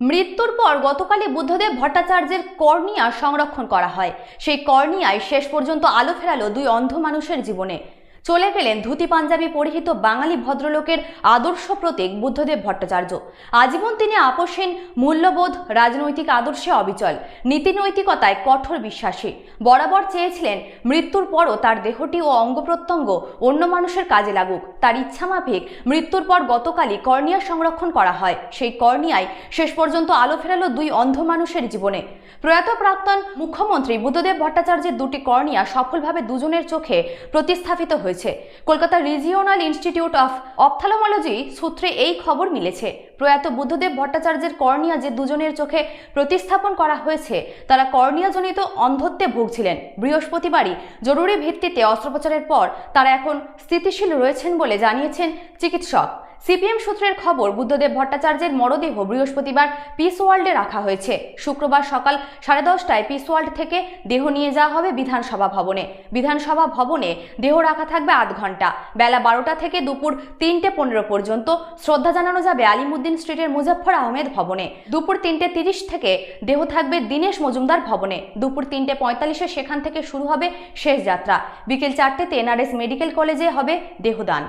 মৃত্যুর পর গতকালই বুদ্ধদেব ভট্টাচার্যের কর্নিয়া সংরক্ষণ করা হয়। সেই কর্নিয়ায় শেষ পর্যন্ত আলো ফেরালো দুই অন্ধ মানুষের জীবনে। চলে গেলেন ধুতি পাঞ্জাবি পরিহিত বাঙালি ভদ্রলোকের আদর্শ প্রতীক বুদ্ধদেব ভট্টাচার্য। আজীবন তিনি আপোষহীন, মূল্যবোধ, রাজনৈতিক আদর্শে অবিচল, নীতিনৈতিকতায় কঠোর বিশ্বাসী। বরাবর চেয়েছিলেন মৃত্যুর পরও তার দেহটি ও অঙ্গ প্রত্যঙ্গ অন্য মানুষের কাজে লাগুক। তার ইচ্ছামাফিক মৃত্যুর পর গতকালই কর্নিয়া সংরক্ষণ করা হয়। সেই কর্নিয়ায় শেষ পর্যন্ত আলো ফেরালো দুই অন্ধ মানুষের জীবনে। প্রয়াত প্রাক্তন মুখ্যমন্ত্রী বুদ্ধদেব ভট্টাচার্যের দুটি কর্নিয়া সফলভাবে দুজনের চোখে প্রতিস্থাপিত হয়েছে। Kolkata regional institute of ophthalmology সূত্রে এই খবর মিলেছে। প্রয়াত বুদ্ধদেব ভট্টাচার্যের কর্নিয়া যে দুজনের চোখে প্রতিস্থাপন করা হয়েছে, তারা কর্নিয়াজনিত অন্ধত্বে ভুগছিলেন। বৃহস্পতিবারই জরুরি ভিত্তিতে অস্ত্রোপচারের পর তারা এখন স্থিতিশীল রয়েছেন বলে জানিয়েছেন চিকিৎসক। সিপিএম সূত্রের খবর, বুদ্ধদেব ভট্টাচার্যের মরদেহ বৃহস্পতিবার পিস ওয়ার্ল্ডে রাখা হয়েছে। শুক্রবার সকাল সাড়ে দশটায় পিস ওয়ার্ল্ড থেকে দেহ নিয়ে যাওয়া হবে বিধানসভা ভবনে। বিধানসভা ভবনে দেহ রাখা থাকবে আধ ঘণ্টা। বেলা বারোটা থেকে দুপুর তিনটে পনেরো পর্যন্ত। শ্রদ্ধা জানানো যাবে আলিমুদ্দিন স্ট্রিটের মুজাফফর আহমেদ ভবনে। দুপুর তিনটে তিরিশ থেকে দেহ থাকবে দীনেশ মজুমদার ভবনে। দুপুর তিনটে পঁয়তাল্লিশে সেখান থেকে শুরু হবে শেষ যাত্রা। বিকেল চারটেতে এনআরএস মেডিকেল কলেজে হবে দেহদান।